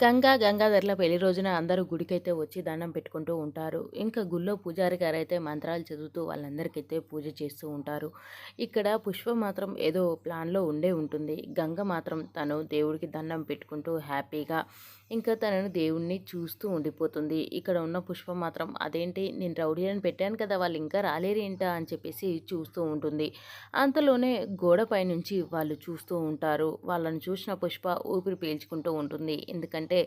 గంగా గంగాధర్ల పెళ్ళి రోజున అందరూ గుడికైతే వచ్చి దండం పెట్టుకుంటూ ఉంటారు. ఇంకా గుళ్ళో పూజారి గారు అయితే మంత్రాలు చదువుతూ వాళ్ళందరికైతే పూజ చేస్తూ ఉంటారు. ఇక్కడ పుష్ప మాత్రం ఏదో ప్లాన్లో ఉండే ఉంటుంది. గంగ మాత్రం తను దేవుడికి దండం పెట్టుకుంటూ హ్యాపీగా ఇంకా తనను దేవుణ్ణి చూస్తూ ఉండిపోతుంది. ఇక్కడ ఉన్న పుష్ప మాత్రం అదేంటి? నేను రౌడీ అని పెట్టాను కదా వాళ్ళు ఇంకా రాలేరేంటా అని చెప్పేసి చూస్తూ ఉంటుంది. అంతలోనే గోడపై నుంచి వాళ్ళు చూస్తూ ఉంటారు. వాళ్ళని చూసిన పుష్ప ఊపిరి పీల్చుకుంటూ ఉంటుంది. ఎందుకంటే ఎందుకంటే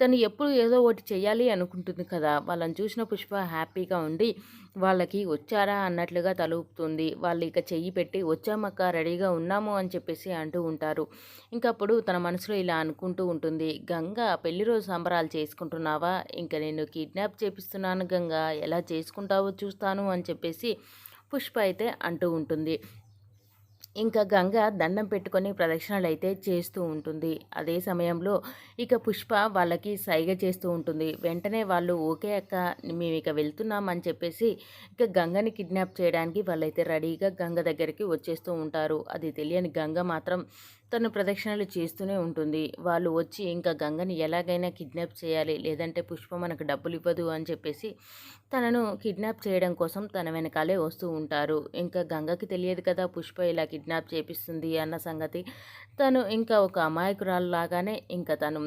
తను ఎప్పుడు ఏదో ఒకటి చేయాలి అనుకుంటుంది కదా. వాళ్ళని చూసిన పుష్ప హ్యాపీగా ఉండి వాళ్ళకి వచ్చారా? అన్నట్లుగా తలుపుతుంది. వాళ్ళు ఇక చెయ్యి పెట్టి వచ్చామక్క రెడీగా ఉన్నాము అని చెప్పేసి అంటూ ఉంటారు. ఇంకప్పుడు తన మనసులో ఇలా అనుకుంటూ ఉంటుంది. గంగ పెళ్ళి రోజు సంబరాలు చేసుకుంటున్నావా? ఇంకా నేను కిడ్నాప్ చేపిస్తున్నాను గంగ. ఎలా చేసుకుంటావో చూస్తాను అని చెప్పేసి పుష్ప అయితే అంటూ ఉంటుంది. ఇంకా గంగ దండం పెట్టుకొని ప్రదక్షిణలు అయితే చేస్తూ ఉంటుంది. అదే సమయంలో ఇక పుష్ప వాళ్ళకి సైగ చేస్తూ ఉంటుంది. వెంటనే వాళ్ళు ఓకే అక్క మేము ఇక వెళ్తున్నామని చెప్పేసి ఇక గంగని కిడ్నాప్ చేయడానికి వాళ్ళైతే రెడీగా గంగ దగ్గరికి వచ్చేస్తూ ఉంటారు. అది తెలియని గంగ మాత్రం తను ప్రదక్షిణలు చేస్తూనే ఉంటుంది. వాళ్ళు వచ్చి ఇంకా గంగని ఎలాగైనా కిడ్నాప్ చేయాలి లేదంటే పుష్ప మనకు డబ్బులు ఇవ్వదు అని చెప్పేసి తనను కిడ్నాప్ చేయడం కోసం తన వెనకాలే వస్తూ ఉంటారు. ఇంకా గంగకి తెలియదు కదా పుష్ప ఇలా కిడ్నాప్ కిడ్నాప్ చేపిస్తుంది అన్న సంగతి. తను ఇంకా ఒక అమాయకురాలులాగానే ఇంకా తను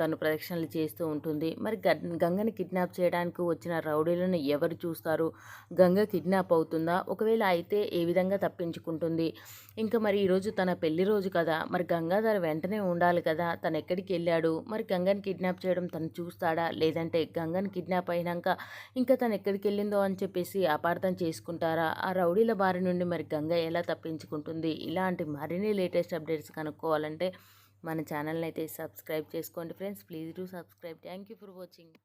తను ప్రదక్షిణలు చేస్తూ ఉంటుంది. మరి గంగని కిడ్నాప్ చేయడానికి వచ్చిన రౌడీలను ఎవరు చూస్తారు? గంగ కిడ్నాప్ అవుతుందా? ఒకవేళ అయితే ఏ విధంగా తప్పించుకుంటుంది? ఇంకా మరి ఈరోజు తన పెళ్ళి రోజు కదా? మరి గంగాధర్ వెంటనే ఉండాలి కదా? తను ఎక్కడికి వెళ్ళాడు? మరి గంగని కిడ్నాప్ చేయడం తను చూస్తాడా? లేదంటే గంగని కిడ్నాప్ అయినాక ఇంకా తను ఎక్కడికి వెళ్ళిందో అని చెప్పేసి అపార్థం చేసుకుంటారా? ఆ రౌడీల బారి నుండి మరి గంగ ఎలా తప్పించుకుంటుంది? ఉంటుంది ఇలాంటి మరిన్ని లేటెస్ట్ అప్డేట్స్ కనుక్కోవాలంటే మన ఛానల్ని అయితే సబ్స్క్రైబ్ చేసుకోండి friends. Please do subscribe. Thank you for watching.